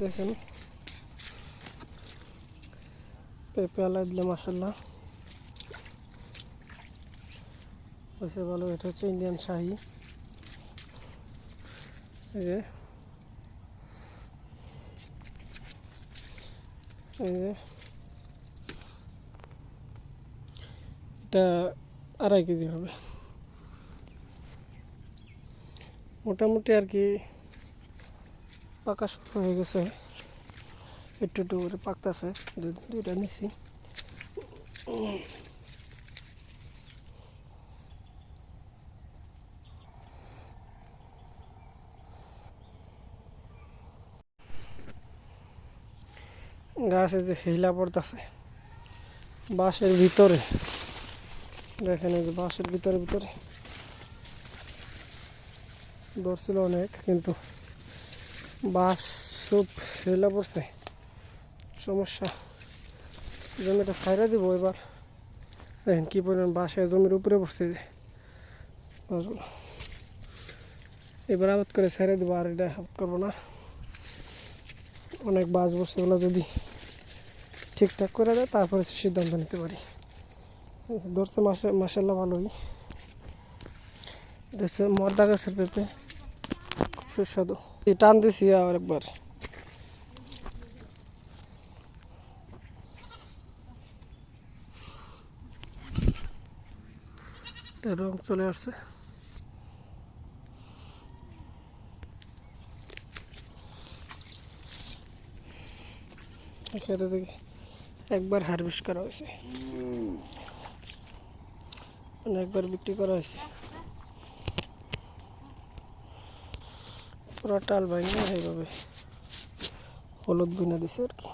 দেখেন। পেঁপে আলাই দিলে মাসাল্লাহ হয়েছে ভালো, এটা হচ্ছে ইন্ডিয়ান শাহি। এই যে। এই যে। এটা আড়াই কেজি হবে। মোটামুটি আর কি পাকা শুরু হয়ে গেছে। একটু একটু করে পাকতেছে দুইটা নিছি। গাছে যে হিলা পড়তেছে, বাঁশের ভিতরে। দেখেন এই যে বাঁশের ভিতরে ভিতরে। ধরছিল অনেক, কিন্তু বাঁশ সব হিলা পড়ছে। সমস্যা। জমিটা ছাইরা দিব এবার। দেখেন কি পরিমাণ বাঁশে জমির উপরে পড়ছে। এবার আবাদ করে ছেড়ে দেবো, আর এটা করব না। অনেক বাস বসে, এগুলো যদি ঠিকঠাক করে দেয়, তারপরে সিদ্ধান্ত নিতে পারি। ধরছে মাসে, মাসাল্লাহ ভালোই। এটা হচ্ছে মর্দা গাছের পেঁপে। সুস্বাদু। টান দিছি আবার একবার। রং চলে আসছে। এখানে একবার হারভেস্ট করা হয়েছে। মানে একবার বিক্রি করা হয়েছে। পুরো টাল ভাঙে এইভাবে হলুদ বিনা দিছে আর কি।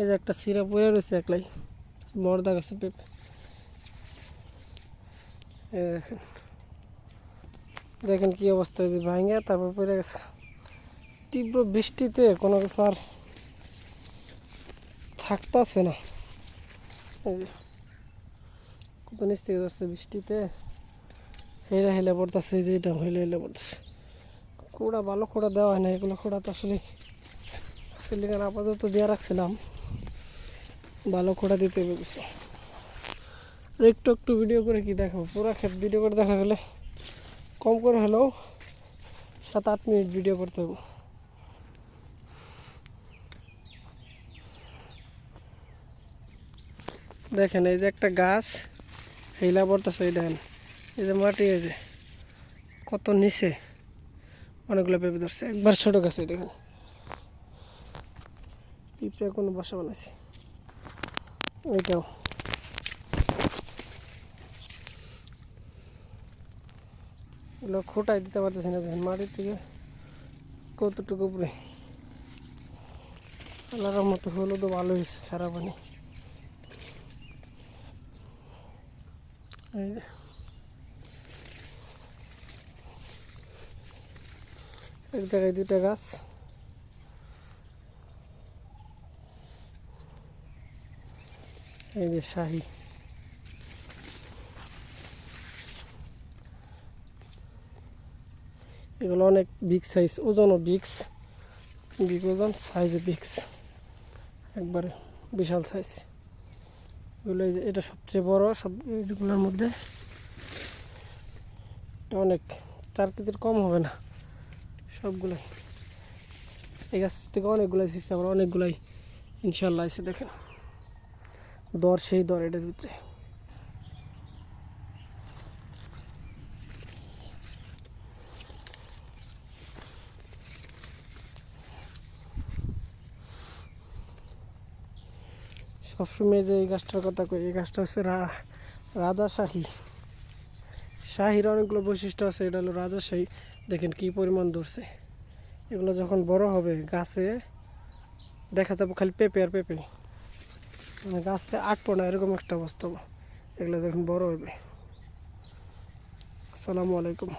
এই যে একটা সিরা পড়ে রয়েছে একলাই। মর্দা গাছে পেঁপে। দেখেন। দেখেন কি অবস্থা যে ভাঙে তারপর পড়ে গেছে। তীব্র বৃষ্টিতে কোনো কিছু আর থাকতেছে না। কত নিচ থেকে যাচ্ছে বৃষ্টিতে। হেলে হেলে পড়তেছে যে এটা হেলে হেলে পড়তেছে। খোড়া ভালো খোড়া দেওয়া হয় না, এগুলো খোড়া তো আসলে সিলিকার আপাতত দিয়ে রাখছিলাম। ভালো খোড়া দিতে হবে একটু একটু ভিডিও করে কি দেখাবো? পুরো ক্ষেত ভিডিও করে দেখা গেলে কম করে হলেও সাত আট মিনিট ভিডিও করতে হবে। দেখেন, এই যে একটা গাছ হেলা পড়তেছে এই দেখেন, এই যে মাটি, এই যে কত নিচে অনেকগুলো পেঁপে ধরছে। একবার ছোট গাছ দেখেন। পিঁপড়ে কোনো বাসা বানাইছি। এইটাও এগুলো খোটাই দিতে পারতেছি না দেখেন মাটির থেকে কতটুকু উপরে? আল্লাহর মতো হলো তো ভালো হয়েছে খারাপ হয়নি। এক জায়গায় দুইটা গাছ। এই যে শাহি। এগুলো অনেক বিগ সাইজ ওজনও বিক্স বিগ ওজন সাইজও বিক্স একবারে বিশাল সাইজ এগুলো এটা সবচেয়ে বড়, সব এগুলোর মধ্যে এটা অনেক, চার কেজির কম হবে না, সবগুলোই। এই গাছ থেকে অনেকগুলাই শিখছে আবার অনেকগুলাই ইনশাল্লাহ এসে দেখেন। দর সেই দর এটার ভিতরে। সবসময় যে এই গাছটার কথা কই, এই গাছটা হচ্ছে রা- রাজাশাহী শাহির অনেকগুলো বৈশিষ্ট্য আছে, এটা হলো রাজাশাহী দেখেন কি পরিমাণ ধরছে। এগুলো যখন বড় হবে, গাছে দেখা যাবে খালি পেঁপে আর পেঁপে। মানে গাছে আটপো না এরকম একটা অবস্থা। এগুলো যখন বড় হবে। আসসালামু আলাইকুম।